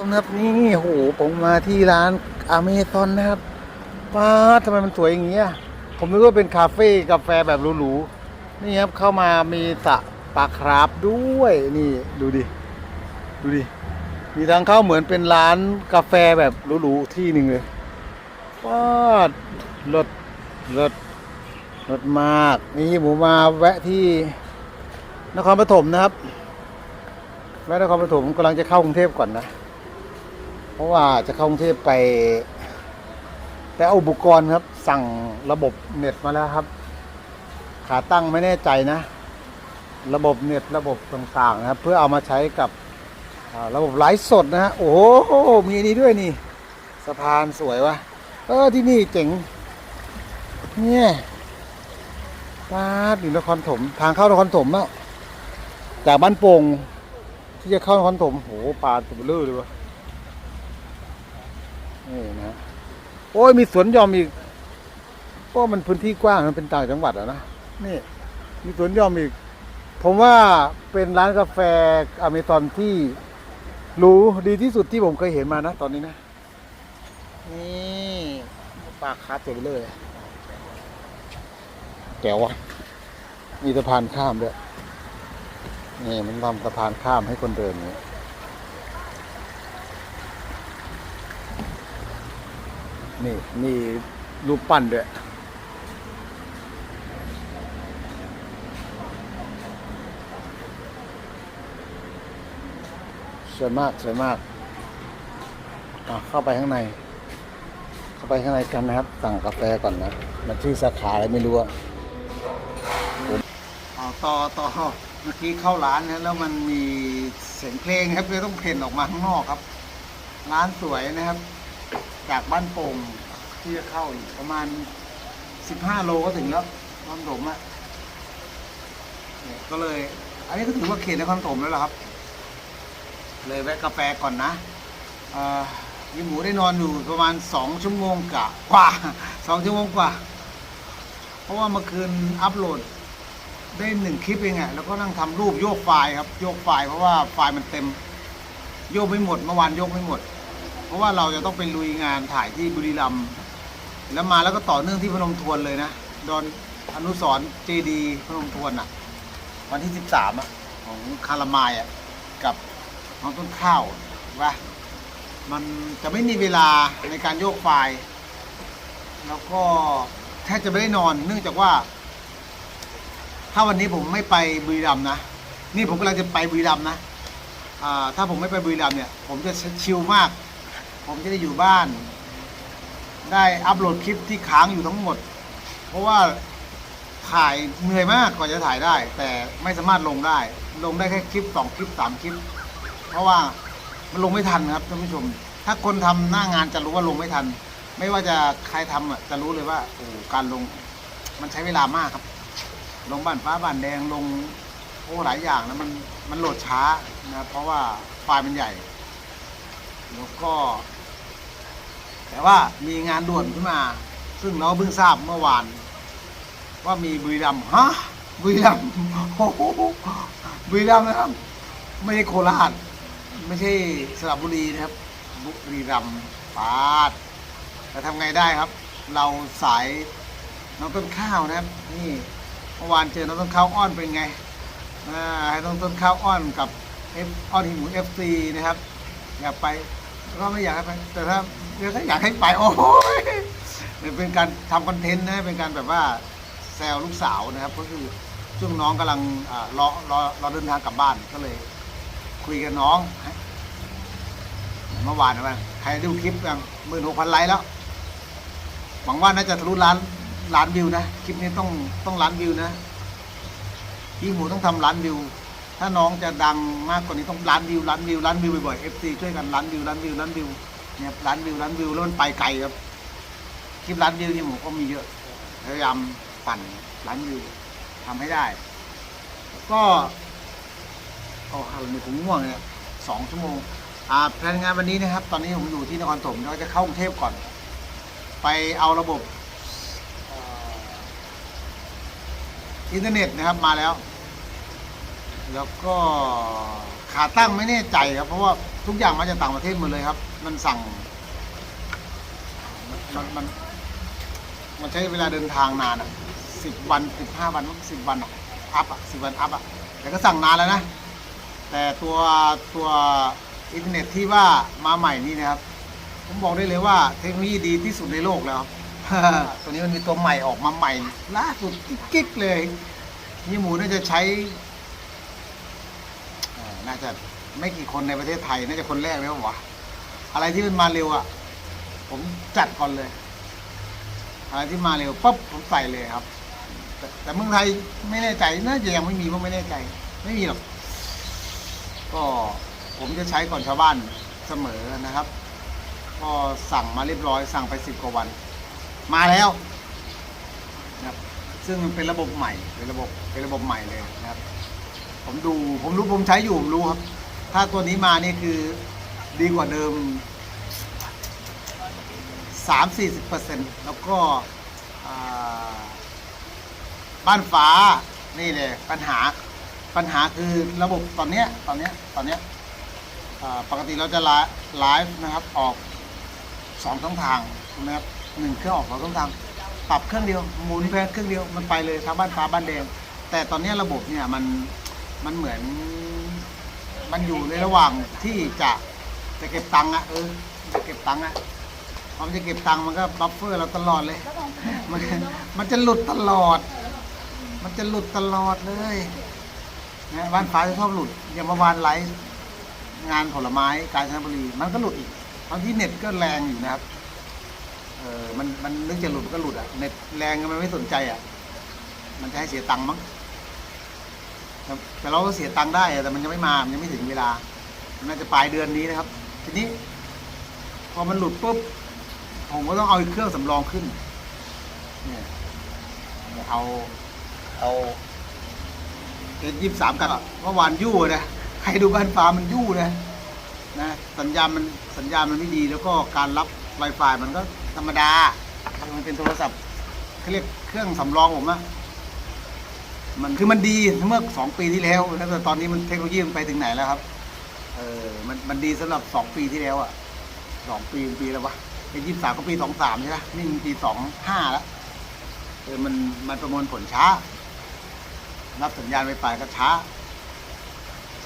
ครับนี่โหผมมาที่ร้านอเมซอนนะครับป้าทำไมมันสวยอย่างเงี้ยผมนึกว่าเป็นคาเฟ่กาแฟแบบหรูๆนี่ครับเข้ามามีสระปลาคราฟด้วยนี่ดูดิดูดิมีทางเข้าเหมือนเป็นร้านกาแฟแบบหรูๆที่หนึ่งเลยป้าดรถรถรถมาก นี่ผมมาแวะที่นครปฐมนะครับแวะนครปฐมกำลังจะเข้ากรุงเทพก่อนนะ ราะว่าจะเข้ากรุงเทพไป แต่อุปกรณ์ครับ สั่งระบบเน็ตมาแล้วครับ ขาตั้งไม่แน่ใจนะ ระบบเน็ตระบบต่างๆนะครับ เพื่อเอามาใช้กับระบบไลฟ์สดนะฮะโอ้โหมีนี้ด้วยนี่ สะพานสวยวะเออที่นี่เจ๋งเนี่ยป้าดอยู่นครถม ทางเข้านครถมอะจากบ้านโป่งที่จะเข้านครถมโหปลาตัวเบลอเลยวะ นี่นะโอ้ยมีสวนยอมอีกเพราะมันพื้นที่กว้างมันเป็นต่างจังหวัดอะนะนี่ มีสวนยอมอีก ผมว่าเป็นร้านกาแฟอเมซอนที่หรูดีที่สุดที่ผมเคยเห็นมานะตอนนี้นะ นี่ปลาคาร์ฟตัวเลยแก้วะมีสะพานข้ามด้วยนี่มันทำสะพานข้ามให้คนเดินเนี่ย นี่นี่รูปปั้นด้วย สวยมาก สวยมากอะเข้าไปข้างใน เข้าไปข้างในกันนะครับ สั่งกาแฟก่อนนะ มันชื่อสาขาอะไรไม่รู้อะผมเอาต่อต่อเมื่อกี้เข้าร้านนะแล้วมันมีเสียงเพลงครับเลยต้องเพ่นออกมาข้างนอกครับ ร้านสวยนะครับ จากบ้านโป่งที่จะเข้าอีกประมาณ15โลก็ถึงแล้วนครปฐมอะเนี่ยก็เลย อันนี้ก็ถือว่าเขตนครปฐมแล้วเหรอครับ เลยแวะกาแฟก่อนนะอ่อยี่หมูได้นอนอยู่ประมาณ2ชั่วโมงกะกว่า2ชั่วโมงกว่า เพราะว่าเมื่อคืนอัพโหลดได้หนึ่งคลิปเองอะแล้วก็นั่งทำรูปโยกไฟล์ครับ โยกไฟล์เพราะว่าไฟล์มันเต็ม โยกไม่หมดเมื่อวานโยกไม่หมด เพราะว่าเราจะต้องไปลุยงานถ่ายที่บุรีรัมย์แล้วมาแล้วก็ต่อเนื่องที่พนมทวนเลยนะดอนอนุสรเจดีพนมทวนอะ วันที่ 13อะของคารามายอะกับน้องต้นข้าวว่ามันจะไม่มีเวลาในการโยกไฟล์แล้วก็แทบจะไม่ได้นอน เนื่องจากว่า ถ้าวันนี้ผมไม่ไปบุรีรัมย์นะนี่ผมกำลังจะไปบุรีรัมย์นะถ้าผมไม่ไปบุรีรัมย์เนี่ย ผมจะชิลมาก ผมจะได้อยู่บ้าน ได้อัปโหลดคลิปที่ค้างอยู่ทั้งหมด เพราะว่าถ่ายเหนื่อยมากกว่าจะถ่ายได้ แต่ไม่สามารถลงได้ ลงได้แค่คลิปสองคลิปสามคลิป เพราะว่ามันลงไม่ทันครับท่านผู้ชม ถ้าคนทำหน้างานจะรู้ว่าลงไม่ทัน ไม่ว่าจะใครทำอะจะรู้เลยว่าโอ้การลงมันใช้เวลามากครับ ลงบ้านฟ้าบ้านแดงลงโอ้หลายอย่างนะมันมันโหลดช้านะเพราะว่าไฟล์มันใหญ่ แล้วก็ แต่ว่ามีงานด่วนขึ้นมา ซึ่งเราเพิ่งทราบเมื่อวาน ว่ามีบุรีรัมย์ฮะบุรีรัมย์โอ้โหบุรีรัมย์นะครับ ไม่ใช่โคราชไม่ใช่สระบุรีนะครับ บุรีรัมย์ปาดแต่ทำไงได้ครับ เราสายน้องต้นข้าวนะครับ นี่เมื่อวานเจอน้องต้นข้าวอ้อนเป็นไงให้ต้องต้นข้าวอ้อนกับเอฟอ้อนหิมูเอฟซีนะครับ อย่าไป ก็ไม่อยากให้ไปแต่ถ้าถ้าอยากให้ไปโอ้ยเป็นการทำคอนเทนต์นะเป็นการแบบว่าแซวลูกสาวนะครับ ก็คือช่วงน้องกำลังอ่ารอรอรอเดินทางกลับบ้านก็เลย คุยกับน้องเมื่อวานนะใครดูคลิปยังหมื่นหกพันไลค์แล้วหวังว่าน่าจะทะลุล้านล้านวิวนะคลิปนี้ต้องต้องล้านวิวนะพี่หมูต้องทำล้านวิว ถ้าน้องจะดังมากกว่านี้ต้องล้านวิวล้านวิวล้านวิวบ่อยๆ FC ช่วยกันล้านวิวล้านวิวล้านวิวเนี่ยล้านวิวล้านวิวแล้วมันไปไกลครับคลิปล้านวิวนี่หมูก็มีเยอะพยายามปั่นล้านวิวทำให้ได้ ก็โอ้โหนี่ผมง่วงเลยสองชั่วโมงอ่าแผนงานวันนี้นะครับ ตอนนี้ผมอยู่ที่นครปฐมเราจะเข้ากรุงเทพก่อน ไปเอาระบบอินเทอร์เน็ตนะครับมาแล้ว แล้วก็ขาตั้งไม่แน่ใจครับ เพราะว่าทุกอย่างมาจากต่างประเทศหมดเลยครับ มันสั่ง มันมันมันใช้เวลาเดินทางนานอะสิบวันสิบห้าวันสิบวันอะอัพอะสิบวันอัพอะแต่ก็สั่งนานแล้วนะ แต่ตัวตัวอินเทอร์เน็ตที่ว่ามาใหม่นี่นะครับ ผมบอกได้เลยว่าเทคโนโลยีดีที่สุดในโลกแล้วครับตัวนี้มันมีตัวใหม่ออกมาใหม่ล่าสุดกิ๊กเลย นี่หมูน่าจะใช้ น่าจะไม่กี่คนในประเทศไทย น่าจะคนแรกเลยว่ะอะไรที่มันมาเร็วอะ ผมจัดก่อนเลย อะไรที่มาเร็วปั๊บผมใส่เลยครับ แต่แต่เมืองไทยไม่แน่ใจน่าจะยังไม่มีเพราะไม่แน่ใจ ไม่มีหรอก ก็ผมจะใช้ก่อนชาวบ้านเสมอนะครับ ก็สั่งมาเรียบร้อย สั่งไปสิบกว่าวัน มาแล้วนะครับซึ่งมันเป็นระบบใหม่เป็นระบบเป็นระบบใหม่เลยนะครับ ผมดู ผมรู้ผมใช้อยู่ผมรู้ครับ ถ้าตัวนี้มานี่คือดีกว่าเดิมสามสี่สิบเปอร์เซ็นต์แล้วก็บ้านฟ้านี่เลยปัญหาปัญหาคือระบบตอนเนี้ยตอนเนี้ยตอนเนี้ยปกติเราจะไลฟ์นะครับออกสองช่องทางนะครับหนึ่งเครื่องออกสองช่องทาง ปรับเครื่องเดียวหมุนแค่เครื่องเดียวมันไปเลยทั้งบ้านฟ้าบ้านแดง แต่ตอนนี้ระบบเนี่ยมัน มันเหมือน มันอยู่ในระหว่างที่จะจะเก็บตังค์อะเออจะเก็บตังค์อะพอมันจะเก็บตังค์มันก็บัฟเฟอร์เราตลอดเลย มันมันจะหลุดตลอด มันจะหลุดตลอดเลยนะบ้านฟ้าจะชอบหลุดอย่างเมื่อวานไลฟ์งานผลไม้กาญจนบุรี มันก็หลุดอีกทั้งที่เน็ตก็แรงอยู่นะครับเออมันมันนึกจะหลุดก็หลุดอะเน็ตแรงมันไม่สนใจอะ มันจะให้เสียตังค์มั้ง แต่แต่เราก็เสียตังค์ได้อะแต่มันยังไม่มามันยังไม่ถึงเวลา มันน่าจะปลายเดือนนี้นะครับ ทีนี้ พอมันหลุดปุ๊บผมก็ต้องเอาเครื่องสำรองขึ้น เนี่ยเอาเอาเอยี่สามกันเมื่อวานยู่นะใครดูบ้านฟ้ามันยู่นะนะสัญญาณมันสัญญาณมันไม่ดีแล้วก็การรับ Wi-Fi มันก็ธรรมดา มันเป็นโทรศัพท์เขาเรียกเครื่องสำรองผมอะ มันคือมันดีเมื่อสองปีที่แล้วแล้วแต่ตอนนี้มันเทคโนโลยีมันไปถึงไหนแล้วครับ เออมันมันดีสำหรับสองปีที่แล้วอะสองปีปีแล้ววะเป็นยี่สามก็ปีสองสามใช่ไหมนี่มันปีสองห้าแล้วเออมันมันประมวลผลช้า รับสัญญาณไวไฟก็ช้า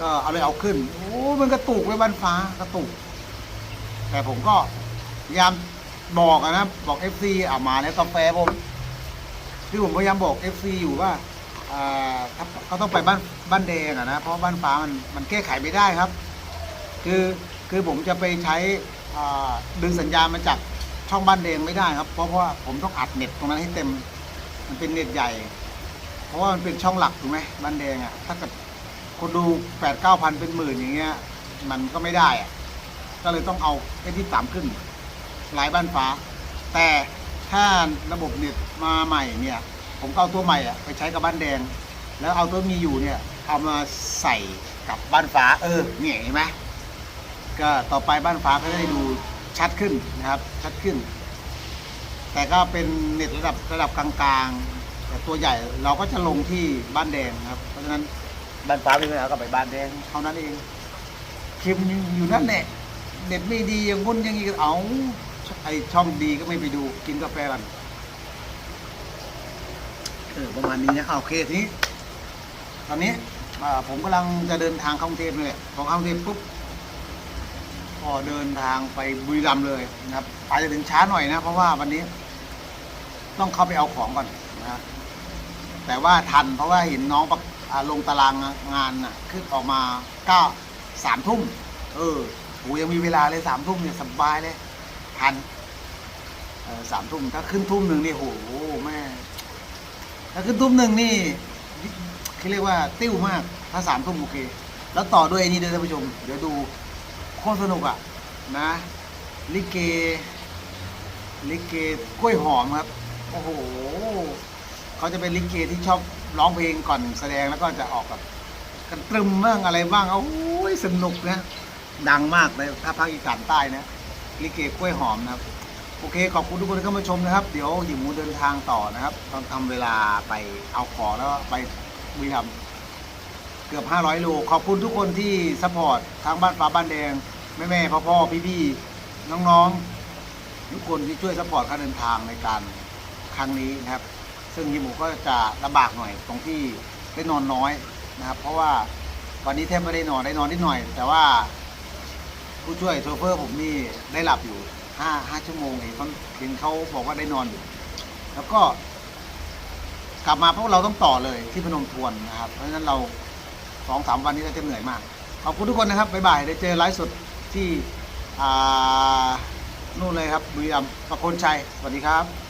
ก็เอาเลยเอาขึ้น โอ้มันกระตุกไว้บ้านฟ้ากระตุก แต่ผมก็พยายามบอกนะบอกเอฟซีอ่ามาแล้วกาแฟผมที่ผมพยายามบอกเอฟซีอยู่ว่า อ่าถ้าเขาต้องไปบ้านบ้านแดงอะนะเพราะบ้านฟ้ามันมันแก้ไขไม่ได้ครับ คือคือผมจะไปใช้อ่าดึงสัญญาณมาจากช่องบ้านแดงไม่ได้ครับ เพราะว่าผมต้องอัดเน็ตตรงนั้นให้เต็ม มันเป็นเน็ตใหญ่ เพราะว่ามันเป็นช่องหลักถูกไหมบ้านแดงอะถ้าเกิดคนดูแปดเก้าพันเป็นหมื่นอย่างเงี้ย มันก็ไม่ได้อะก็เลยต้องเอาไอ้ที่ต่ำขึ้นหลายบ้านฟ้า แต่ถ้าระบบเน็ตมาใหม่เนี่ย ผมเอาตัวใหม่อะไปใช้กับบ้านแดง แล้วเอาตัวมีอยู่เนี่ยเอามาใส่กับบ้านฟ้า เออเนี่ยเห็นไหมก็ต่อไปบ้านฟ้าก็ได้ดูชัดขึ้นนะครับ ชัดขึ้น แต่ก็เป็นเน็ตระดับระดับกลางๆ แต่ตัวใหญ่เราก็จะลงที่บ้านแดงครับ เพราะฉะนั้นบ้านฟ้าไม่เป็นไรก็ไปบ้านแดงเท่านั้นเองคิมอยู่นั่นแหละเน็ตไม่ดีอย่างวุ่นอย่างนี้ก็เอาไอช่องดีก็ไม่ไปดูกินกาแฟกัน เออประมาณนี้นะโอเคทีนี้ตอนนี้ผมกำลังจะเดินทางเข้ากรุงเทพเลยพอเข้ากรุงเทพปุ๊บก็เดินทางไปบุรีรัมย์เลยนะครับอาจจะถึงช้าหน่อยนะ เพราะว่าวันนี้ ต้องเข้าไปเอาของก่อนนะครับแต่ว่าทันเพราะว่าเห็นน้องลงตารางงานน่ะขึ้นออกมาเก้าสามทุ่มเออโหยังมีเวลาเลยสามทุ่มเนี่ยสบายเลย ทันสามทุ่มถ้าขึ้นทุ่มหนึ่งนี่โหแม่ ถ้าขึ้นทุ่มหนึ่งนี่เขาเรียกว่าติ้วมากถ้าสามทุ่มโอเค แล้วต่อด้วยไอ้นี่ด้วยท่านผู้ชม เดี๋ยวดูโคตรสนุกอะนะลิเกลิเกกล้วยหอมครับ โอ้โหเขาจะเป็นลิเกที่ชอบร้องเพลงก่อนแสดงแล้วก็จะออกแบบกันตรึมบ้างอะไรบ้างโอ้ยสนุกนะดังมากเลยถ้าภาคอีสานใต้นะลิเกกล้วยหอมนะครับ โอเค ขอบคุณทุกคนที่เข้ามาชมนะครับ เดี๋ยวหิวมูเดินทางต่อนะครับต้องทำเวลาไปเอาของแล้วไปบุรีรัมย์เกือบ 500 โล ขอบคุณทุกคนที่ซัพพอร์ตทางบ้านฟ้าบ้านแดง แม่แม่พ่อพ่อพี่พี่ๆน้องๆ ทุกคนที่ช่วยซัพพอร์ตการเดินทางในการครั้งนี้นะครับ ซึ่งยิมหมูก็จะลำบากหน่อยตรงที่ได้นอนน้อยนะครับ เพราะว่าวันนี้แทบไม่ได้นอนได้นอนนิดหน่อย แต่ว่าผู้ช่วยโชเฟอร์ผมนี่ได้หลับอยู่ ห้าห้าชั่วโมงเองเขาเห็นเขาบอกว่าได้นอนอยู่ แล้วก็ กลับมาพวกเราต้องต่อเลยที่พนมทวนนะครับ เพราะฉะนั้นเราสองสามวันนี้เราจะเหนื่อยมาก ขอบคุณทุกคนนะครับบ๊ายบายได้เจอไลฟ์สดที่นู่นเลยครับบุรีรัมย์ประโคนชัย สวัสดีครับ